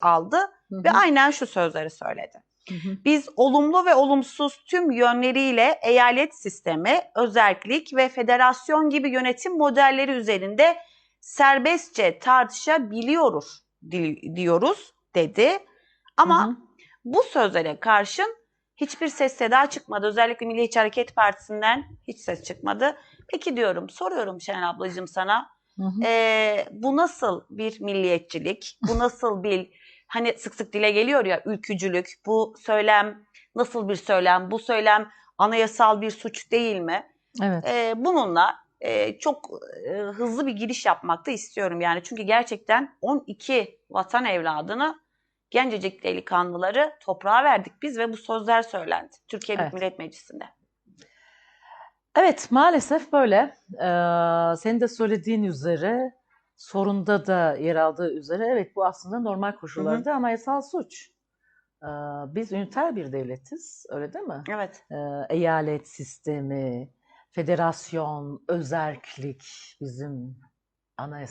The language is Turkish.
aldı Hı ve hı. aynen şu sözleri söyledi. Hı hı. Biz olumlu ve olumsuz tüm yönleriyle eyalet sistemi, özellik ve federasyon gibi yönetim modelleri üzerinde serbestçe tartışabiliyoruz di- diyoruz dedi. Ama Hı hı. bu sözlere karşın hiçbir ses seda çıkmadı. Özellikle Milliyetçi Hareket Partisi'nden hiç ses çıkmadı. Peki diyorum, soruyorum Şenay ablacığım sana. Hı hı. Ee, bu nasıl bir milliyetçilik? Bu nasıl bir hani sık sık dile geliyor ya ülkücülük? Bu söylem nasıl bir söylem? Bu söylem anayasal bir suç değil mi? Evet. Ee, bununla e, çok e, hızlı bir giriş yapmak da istiyorum yani. Çünkü gerçekten 12 vatan evladını gencecik delikanlıları toprağa verdik biz ve bu sözler söylendi Türkiye Büyük Evet. Millet Meclisi'nde. Evet maalesef böyle. Ee, senin de söylediğin üzere sorunda da yer aldığı üzere evet bu aslında normal koşullarda anayasal suç. Ee, biz üniter bir devletiz öyle değil mi? Evet. Ee, eyalet sistemi, federasyon, özerklik bizim anayasal